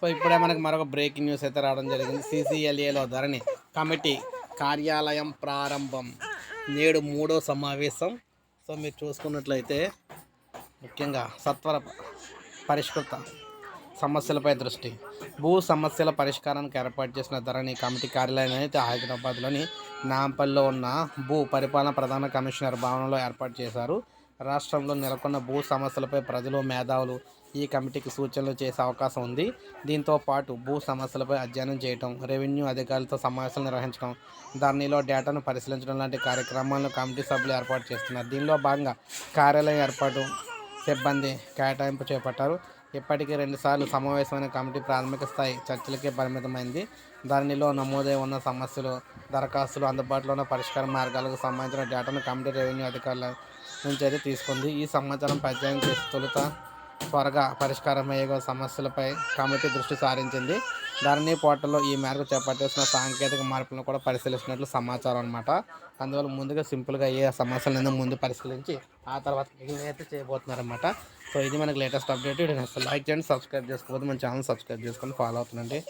So ఇప్పుడే మనకి మరొక బ్రేకింగ్ న్యూస్ అయితే రావడం జరిగింది. సీసీఎల్ఏలో ధరణి కమిటీ కార్యాలయం ప్రారంభం నేడు మూడో సమావేశం. సో మీరు చూసుకున్నట్లయితే ముఖ్యంగా సత్వర పరిష్కృత సమస్యలపై దృష్టి. భూ సమస్యల పరిష్కారానికి ఏర్పాటు చేసిన ధరణి కమిటీ కార్యాలయం అయితే హైదరాబాద్లోని నాంపల్లిలో ఉన్న భూ పరిపాలన ప్రధాన కమిషనర్ భవనంలో ఏర్పాటు చేశారు. రాష్ట్రంలో నెలకొన్న భూ సమస్యలపై ప్రజలు మేధావులు ఈ కమిటీకి సూచనలు చేసే అవకాశం ఉంది. దీంతో పాటు భూ సమస్యలపై అధ్యయనం చేయటం రెవెన్యూ అధికారులతో సమావేశాలు నిర్వహించడం ధరణిలో డేటాను పరిశీలించడం లాంటి కార్యక్రమాలను కమిటీ సభ్యులు ఏర్పాటు చేస్తున్నారు. దీనిలో భాగంగా కార్యాలయం ఏర్పాటు సిబ్బంది కేటాయింపు చేపట్టారు. ఇప్పటికీ రెండుసార్లు సమావేశమైన కమిటీ ప్రాథమిక స్థాయి చర్చలకే పరిమితమైంది. ధరణిలో నమోదై ఉన్న సమస్యలు దరఖాస్తులు అందుబాటులో ఉన్న పరిష్కార మార్గాలకు సంబంధించిన డేటాను కమిటీ రెవెన్యూ అధికారుల నుంచి అయితే తీసుకుంది. ఈ సమాచారం పరిచయం చేసి తొలుత త్వరగా పరిష్కారమయ్యే సమస్యలపై కమిటీ దృష్టి సారించింది. ధరణి పోర్టల్లో ఈ మేరకు చేపట్టాల్సిన సాంకేతిక మార్పులను కూడా పరిశీలిస్తున్నట్లు సమాచారం అనమాట అందువల్ల ముందుగా సింపుల్గా ఏ సమస్యలను ముందు పరిశీలించి ఆ తర్వాత మిగిలిన అయితే చేయబోతున్నారన్నమాట. సో ఇది మనకి లేటెస్ట్ అప్డేట్. లైక్ చేయండి సబ్స్క్రైబ్ చేసుకోవద్దు మన ఛానల్ సబ్స్క్రైబ్ చేసుకొని ఫాలో అవుతుందండి